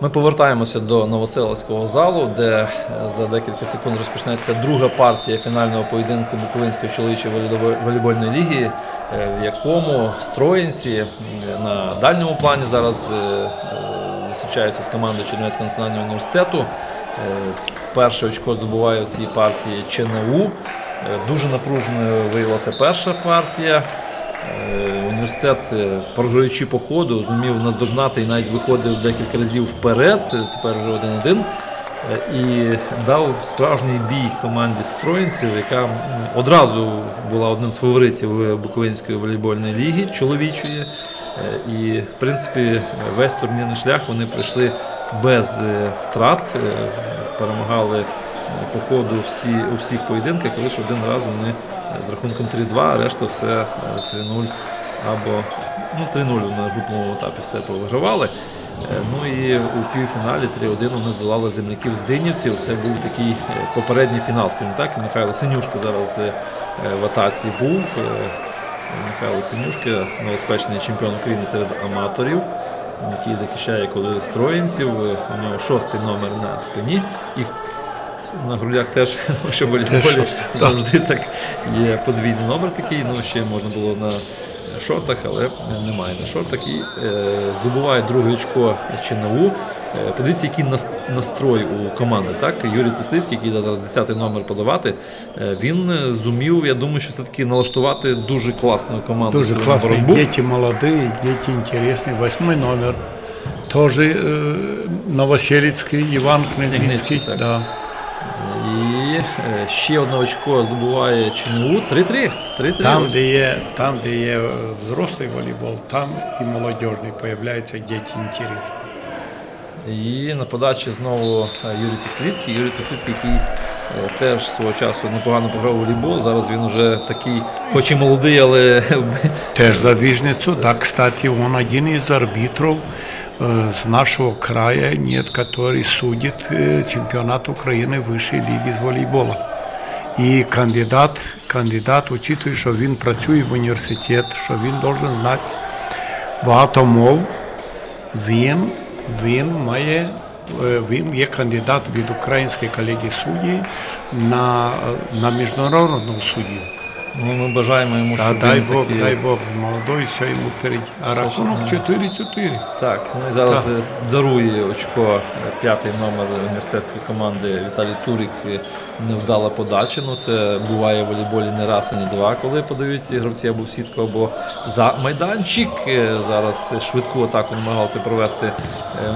Ми повертаємося до Новоселицького залу, де е, за декілька секунд розпочнеться друга партія фінального поєдинку Буковинської чоловічої волейбо- волейбольної ліги, е, в якому строїнці е, на дальньому плані зараз зустрічаються з командою Чернівецького національного університету. Перше очко здобуває в цій партії ЧНУ. Дуже напруженою виявилася перша партія. Е, Університет, е, програючи по ходу, зумів наздогнати і навіть виходив декілька разів вперед, е, тепер вже один-один. І дав справжній бій команді Строїнців, яка одразу була одним з фаворитів Буковинської волейбольної ліги чоловічої. І, в принципі, весь турнірний шлях вони пройшли без втрат, перемагали по ходу всі, у всіх поєдинках, лише один раз вони з рахунком 3-2, а решта все е, 3-0 або ну, 3-0 на групному етапі все повигравали. Е, Ну і у півфіналі 3-1 вони здолали земляків з Динівців. Це був такий е, попередній фінал, скажімо так. Михайло Синюшко зараз е, е, в атаці був. Е, Михайло Синюшка, новоспечений чемпіон України серед аматорів, який захищає коли строїнців. Е, У нього шостий номер на спині. І на грудях теж, що в волейболі шостий, завжди так є подвійний номер такий. Ну, ще можна було на шортах, але немає на шортах. І е, здобуває друге очко ЧНУ. Е, Подивіться, який нас- настрой у команди. Так? Юрій Теслицький, який йде зараз 10 номер подавати, е, він е, зумів, я думаю, що все-таки налаштувати дуже класну команду Дуже свою классные боротьбу. дети, молодые, дети интересные. Восьмой номер. Тоже э, Новоселицкий, Иван Княгинский. Княгинский, так. Да. І е, ще одне очко здобуває ЧНУ. 3-3. 3-3. Там, Ось. где є, там, где є э, взрослый волейбол, там и молодежный появляются дети интересные. І на подачі знову е, Юрій Теслицький. Юрій Теслицький, який е, теж свого часу непогано пограв у волейбол. Зараз він вже такий, хоч і молодий, але Теж за Вижницу, да, кстати, он один из арбитров э, с нашего края, нет, который судит э, чемпионат Украины высшей лиги з волейбола. І кандидат, кандидат, учитує, що він працює в університет, що він должен знати багато мов, він, він має, е, він є кандидат від Української колегії судді на, на міжнародну суддю. ну, ми бажаємо йому, щоб дай він Бог, такий... дай Бог, молодой, все йому впереді. А Слушай, рахунок ну, 4-4. Так, ну і зараз Так. е, дарує очко е, п'ятий номер університетської команди Віталій Турік. Невдала подача. Ну це буває в волейболі не раз, і не два, коли подають гравці або в сітку, або за майданчик. Е, Зараз швидку атаку намагалися провести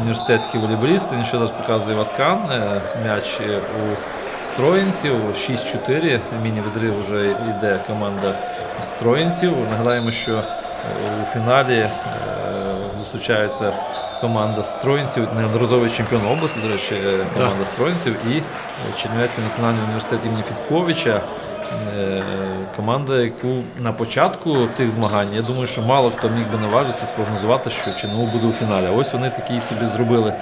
університетські волейболісти. Що зараз показує Васкан. М'яч у Строїнців 6-4. Міні-відрив вже йде команда Строїнців. Нагадаємо, що е, у фіналі е, зустрічаються команда Строїнців, неодноразовий чемпіон області, до речі, е, команда Строїнців і Чернівецький національний університет імені Фітковича. Команда, яку на початку цих змагань, я думаю, що мало хто міг би наважитися спрогнозувати, що ЧНУ буде у фіналі. Ось вони такий собі зробили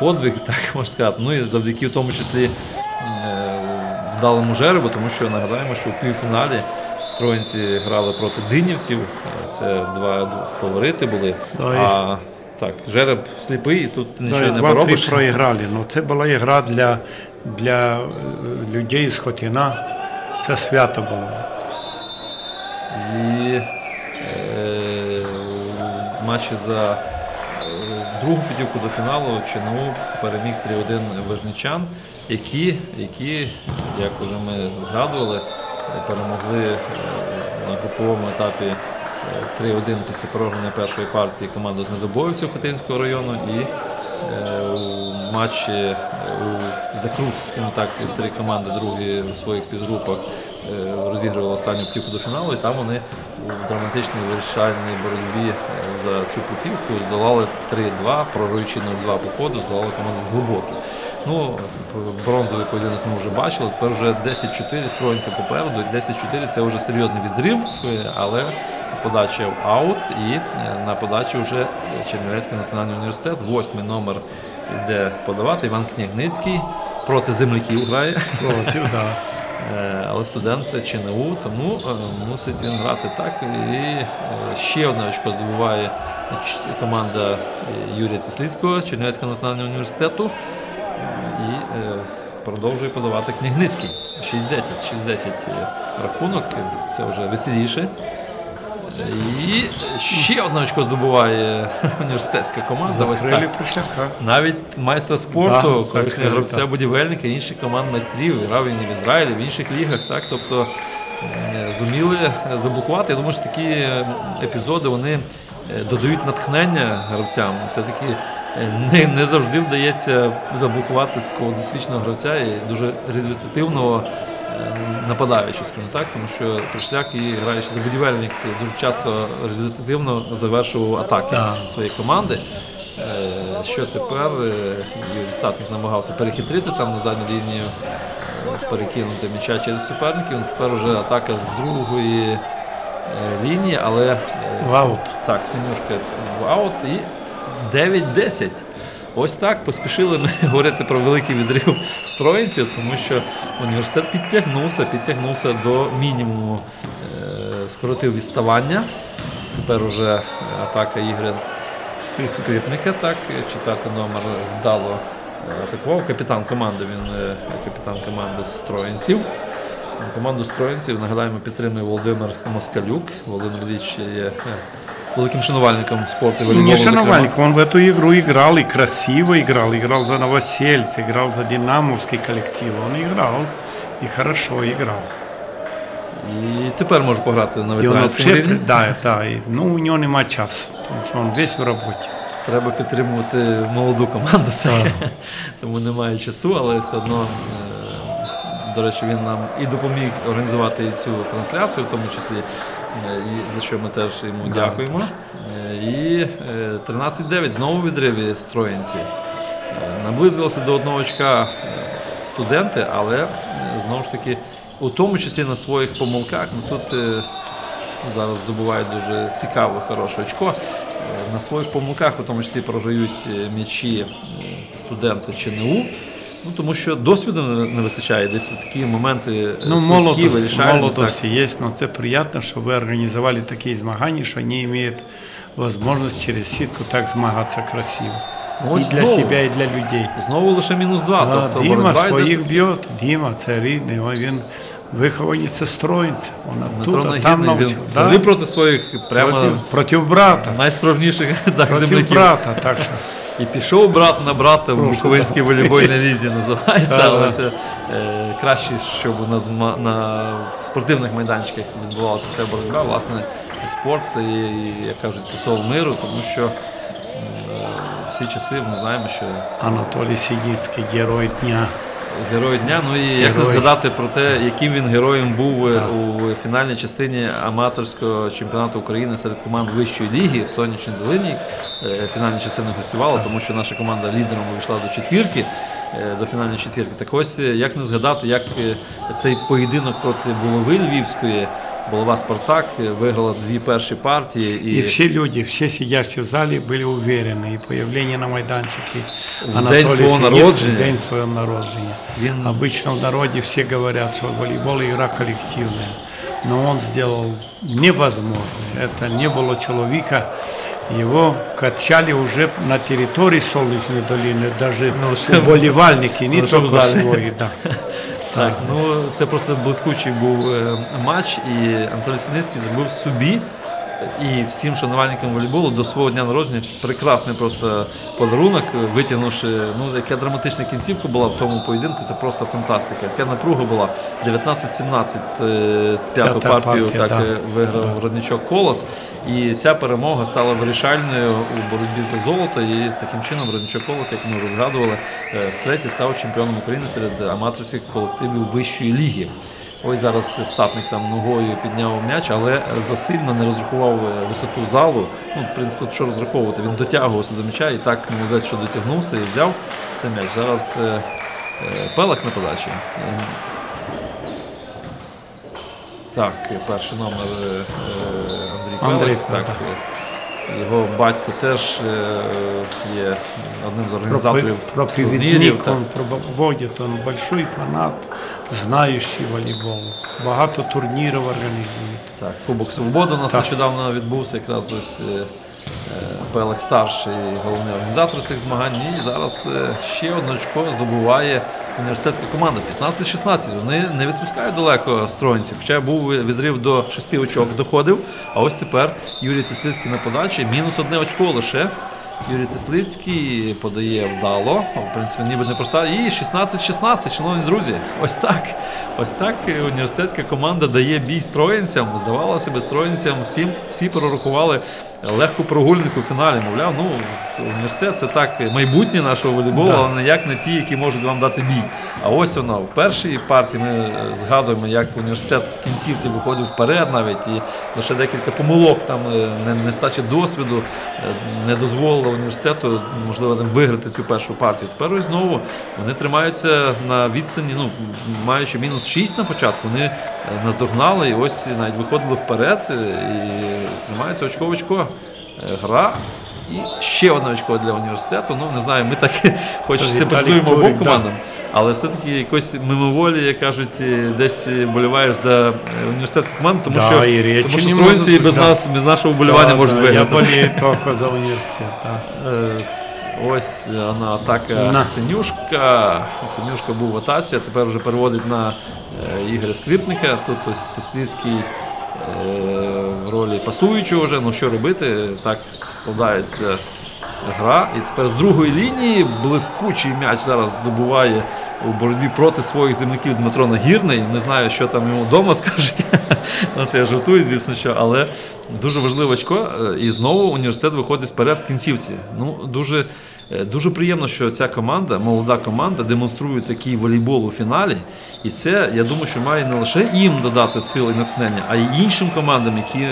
подвиг, так можна сказати. Ну і завдяки в тому числі е, вдалому жеребу, тому що нагадаємо, що у півфіналі строїнці грали проти динівців. Це два, два фаворити були. Да, а так, жереб сліпий, і тут нічого не Два-три поробиш. проіграли. Ну, це була ігра для, для е, людей з Хотіна. Це свято було. І е, матчі за другу путівку до фіналу ЧНУ переміг 3-1 Вижничан, які, які, як вже ми згадували, е, перемогли е, на груповому етапі е, 3-1 після програння першої партії команду з Недобоївців Хотинського району. І е, у матчі е, у закрутці, скажімо так, три команди другі у своїх підгрупах е, розігрували останню путівку до фіналу, і там вони у драматичній вирішальній боротьбі е, за цю путівку здолали 3-2, програючи 0-2 по ходу, здолали команду з глибокі. Ну, бронзовий поєдинок ми вже бачили, тепер вже 10-4 строїнці попереду. 10-4 це вже серйозний відрив, е, але подача в аут і е, на подачі вже Чернівецький національний університет. Восьмий номер йде подавати. Іван Княгницький проти земляків грає. Проти, да. Е, Але студент ЧНУ, тому е, мусить він грати так. І е, ще одне очко здобуває команда Юрія Тесліцького Чернівецького національного університету. І продовжує подавати Княгницький. 6-10. 6-10 рахунок. Це вже веселіше. І ще одне очко здобуває університетська команда. Ось так. Навіть майстра спорту, Да, колишнього гравця будівельника, інших команд майстрів, грав він і в Ізраїлі, в інших лігах. Так? Тобто зуміли заблокувати. Я думаю, що такі епізоди вони е, додають натхнення гравцям. Все-таки е, не, не завжди вдається заблокувати такого досвідченого гравця і дуже результативного нападаючого, скажімо так, тому що Пришляк і граючи за будівельник дуже часто результативно завершував атаки Так. своєї команди. Е, Що тепер е, Юрій Статник намагався перехитрити там на задню лінію, перекинути м'яча через суперників. Ну, Тепер вже атака з другої е, лінії, але В аут. так, синюшка в аут і 9-10. Ось так поспішили ми говорити про великий відрив строїнців, тому що університет підтягнувся, підтягнувся до мінімуму, е, скоротив відставання. Тепер уже е, атака Ігоря Скрипника, так, четвертий номер вдало е, атакував. Капітан команди, він капітан команди Строїнців. Команду Строїнців, нагадаємо, підтримує Володимир Москалюк. Володимир Ілліч є великим шанувальником волейболу. Не зокрема. он в эту игру играл и красиво играл. Играл за Новосельц, играл за Динамовский коллектив. Он играл и хорошо играл. І тепер може пограти на ветеранському рівні. да, да, ну у него нема часу, потому что он весь в работе. Треба підтримувати молоду команду, так. тому немає часу, але все одно, е, до речі, він нам і допоміг організувати цю трансляцію, в тому числі, і за що ми теж йому Да, дякуємо. Е, І е, 13-9 знову в відриві строїнці. Е, Наблизилися до одного очка е, студенти, але е, знову ж таки, у тому числі на своїх помилках, ну тут е, зараз здобувають дуже цікаве, хороше очко. Е, На своїх помилках, у тому числі програють е, м'ячі е, студенти ЧНУ. Ну, тому що досвіду не вистачає десь в такі моменти е, Ну, слизькі, молодость, вирішальні, молодость есть, но это приятно, что вы организовали такие змагания, что они имеют возможность через сітку так змагатися красиво. Ну, ось і для знову. себе, і для людей. Знову лише мінус два. А, тобто Діма своїх б'є. Діма, це рідний, він вихованець це строїться. Він там Нагідний, він навчив. взагалі проти своїх прямо проти, проти брата. найсправніших так, Проти земляків. брата, так що. І пішов брат на брата в Буковинській волейбольній лізі називається, але це е, краще, щоб у нас на спортивних майданчиках відбувалася ця боротьба. Власне, спорт це є, як кажуть, посол миру, тому що е, всі часи ми знаємо, що Анатолій Сідіцький, герой дня. Герой дня. Ну і як не згадати про те, яким він героєм був Так. у фінальній частині аматорського чемпіонату України серед команд вищої ліги в Сонячній долині. Е, Фінальні частини гостювала, тому що наша команда лідером увійшла до четвірки, е, до фінальної четвірки. Так ось е, як не згадати, як цей поєдинок проти булави Львівської. Булава Спартак е, виграла дві перші партії И все люди, все сидящие в зале были уверены. И появление на майданчике В день свого народження. В день своего народження. Він Обычно в народе все говорят, что волейбол игра коллективная. Но он сделал невозможное. Это не было человека. Его качали уже на территории Солнечной долины, даже Ну, лише- уболівальники, не лише в только залі. свої. Да. Так, ну це просто блискучий був е, матч, і Антон Синицький зробив собі і всім шанувальникам волейболу до свого дня народження прекрасний просто подарунок, витягнувши, ну яка драматична кінцівка була в тому поєдинку, це просто фантастика. Яка напруга була 19-17 е, п'яту партію партія, так да. е, виграв Родничок Колос. І ця перемога стала вирішальною у боротьбі за золото. І таким чином Родничок Колос, як ми вже згадували, е, втретє став чемпіоном України серед аматорських колективів вищої ліги. Ось зараз статник там ногою підняв м'яч, але засильно не розрахував е, висоту залу. Ну, в принципі, тут що розраховувати? Він дотягувався до м'яча і так молодець, що дотягнувся і взяв цей м'яч. Зараз е, е, Пелах на подачі. Е, Так, перший номер е, е, Андрій Андрій Пелих. Так, е, його батько теж е, є одним з організаторів так. он проводит, он большой фанат знаючі волейбол. Багато турнірів організують. Так, Кубок Свободи у нас Так. нещодавно відбувся якраз ось е, е, старший головний організатор цих змагань. І зараз е, ще одне очко здобуває університетська команда. 15-16. Вони не відпускають далеко строїнців. Хоча був відрив до 6 очок доходив. А ось тепер Юрій Теслицький на подачі. Мінус одне очко лише. Юрій Теслицький подає вдало. В принципі, ніби не проста. І 16-16, шановні друзі. Ось так. Ось так університетська команда дає бій строєнцям. Здавалося би, строїнцям всім всі пророкували легку прогульнику в фіналі. Мовляв, ну університет це так майбутнє нашого волейболу, але ніяк не ті, які можуть вам дати бій. А ось воно в першій партії ми е, згадуємо, як університет в кінцівці виходив вперед навіть і лише декілька помилок там е, не, нестача досвіду е, не дозволила університету, можливо, там виграти цю першу партію. Тепер ось знову вони тримаються на відстані, ну маючи мінус 6 на початку, вони наздогнали і ось навіть виходили вперед і тримаються очко в очко. Гра. І ще одне очко для університету. Ну не знаю, ми так хоч Турик, обом да. командам, але все-таки якось мимоволі, як кажуть, е, десь е, боліваєш за е, університетську команду, тому Да, що, і тому що не без да. нас, без нашого вболівання Да, можуть да, виграти. Я болею тільки за університет. Да. Е, Ось вона атака На. Синюшка. Синюшка був в атаці, а тепер вже переводить на Ігоря Скрипника. Тут ось Тесліцький е, в ролі пасуючого вже. Ну що робити? Так складається гра. І тепер з другої лінії блискучий м'яч зараз здобуває у боротьбі проти своїх земляків Дмитро Нагірний. Не знаю, що там йому вдома скажуть. Ну, це я жартую, звісно, що, але дуже важливе очко. е, І знову університет виходить вперед в кінцівці. Ну, дуже, дуже приємно, що ця команда, молода команда, демонструє такий волейбол у фіналі. І це, я думаю, що має не лише їм додати сили і натхнення, а й іншим командам, які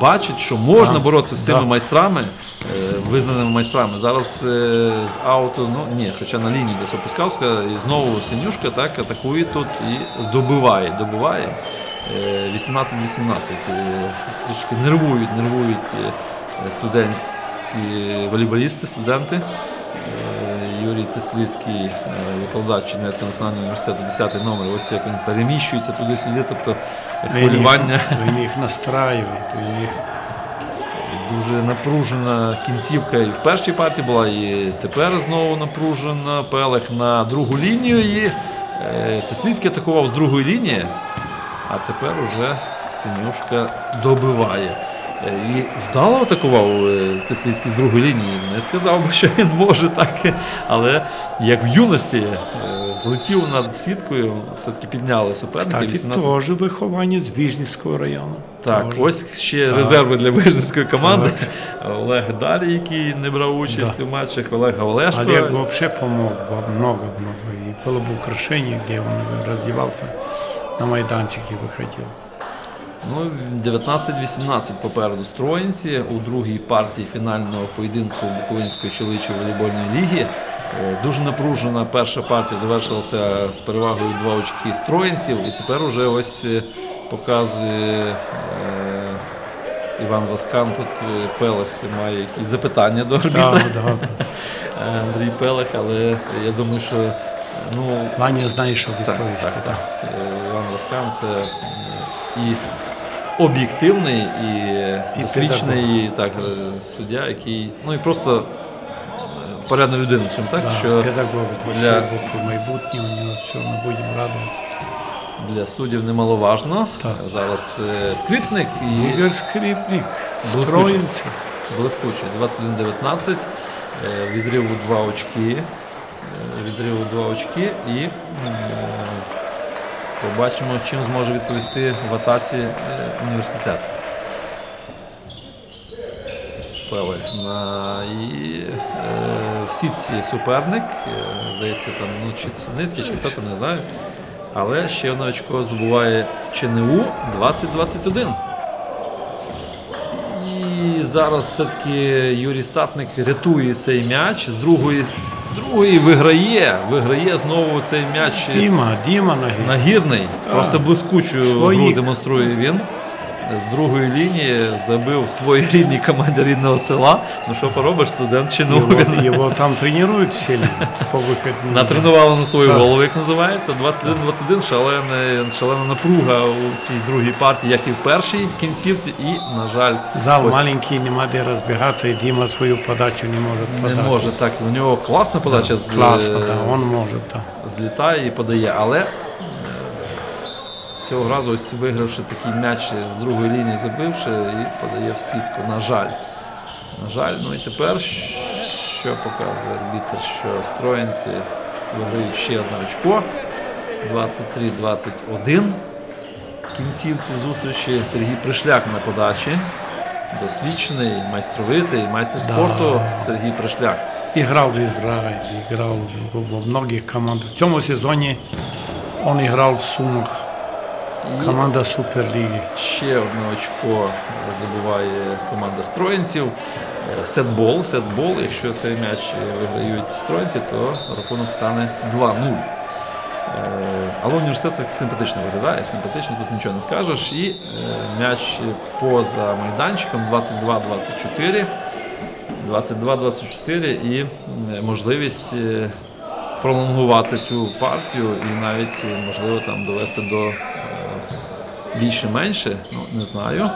бачать, що можна боротися з так. майстрами, е, визнаними майстрами. Зараз е, з ауту, ну ні, хоча на лінії десь опускався, і знову Синюшка так атакує тут і добиває. добиває. Е, 18-18. Е, Трішки нервують, нервують е, студентські волейболісти, студенти. Е, Юрій Теслицький, е, викладач Чернівецького національного університету, 10 номер. Ось як він переміщується туди-сюди. Тобто хвилювання. він їх настраює, він їх Дуже напружена кінцівка і в першій партії була, і тепер знову напружена. Пелех на другу лінію. І е, Теслицький атакував з другої лінії, а тепер уже Синюшка добиває. Е, І вдало атакував е, Теслицький з другої лінії. Не сказав би, що він може так, але як в юності е, злетів над сіткою, все-таки підняли суперники. кстати, 18 теж вихованець Віжницького району. так, Теж. ось ще Так. резерви для вижницької команди. Олег Далі, який не брав участь Да. у матчах, Олег Галешко. Олег вообще помог во- много-много. И было бы украшение, где он раздевался на майданчике выходил. Ну, 19-18 попереду строїнці у другій партії фінального поєдинку Буковинської чоловічої волейбольної ліги. Е, Дуже напружена перша партія завершилася з перевагою 2 очки строїнців. І тепер уже ось е, показує е, Іван Васкан. Тут Пелех має якісь запитання до арбітра. Андрій Пелех, але я думаю, що ну, Ваня знає, що так, відповісти. так, так. Е, Іван Ласкан це і об'єктивний, і, досвідчений так, суддя, який, ну і просто е, порядна людина, скажімо так, Да, що педагог для- буквы майбутнє, у нього все, ми будемо радуватися. для суддів немаловажно. Так. Зараз е, скрипник і Ігор Скрипник, Блискучий. Блискучий. 21-19, е, відрив у 2 очки. Е, Відрив у 2 очки і е, побачимо, чим зможе відповісти в атаці е, університет. На і е, в сітці суперник. Е, здається, там ну, чи Синицький, чи хто там не знаю. Але ще одне очко здобуває ЧНУ 20-21. І зараз все-таки Юрій Статник рятує цей м'яч. З другої, з другої виграє. Виграє знову цей м'яч Діма, Діма Нагірний. нагірний. Просто блискучу гру демонструє він. З другої лінії забив своїй рідній команді рідного села. Ну що поробиш, студент чи ну Его, він там тренируют все ли по выходным? натренували на свою Так. голову, як називається. 21-21 шалена, шалена напруга у цій другій партії, як і в першій кінцівці. І, на жаль, Зал ось маленький, нема де разбегаться, и Дима свою подачу не может не може так. У нього класна подача з, Классно, е, да, он может, да. злітає і подає. Але цього разу ось вигравши такий м'яч з другої лінії, забивши, і подає в сітку. На жаль. На жаль, ну і тепер що показує арбітр, що строєнці виграють ще одне очко. 23-21. В кінцівці зустрічі Сергій Пришляк на подачі. Досвідчений, майстровитий, майстер спорту Сергій Пришляк. Играл в Израиле, играл в- во многих командах. В цьому сезоне он играл в Сумах, команда Суперлиги. Ще одне очко здобуває команда строєнців. Е, Сетбол, сетбол. Якщо цей м'яч виграють строєнці, то рахунок стане 2-0. Е, Але університет таки симпатично виглядає, симпатично, тут нічого не скажеш. І е, м'яч поза майданчиком 22-24. 22-24 і можливість пролонгувати цю партію і навіть можливо там довести до більше-менше, ну не знаю. Е,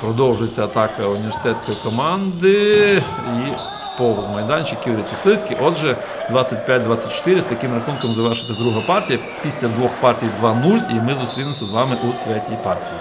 Продовжується атака університетської команди і повз майданчик Юрій Тислицький. Отже, 25-24 з таким рахунком завершиться друга партія. Після двох партій 2-0, і ми зустрінемося з вами у третій партії.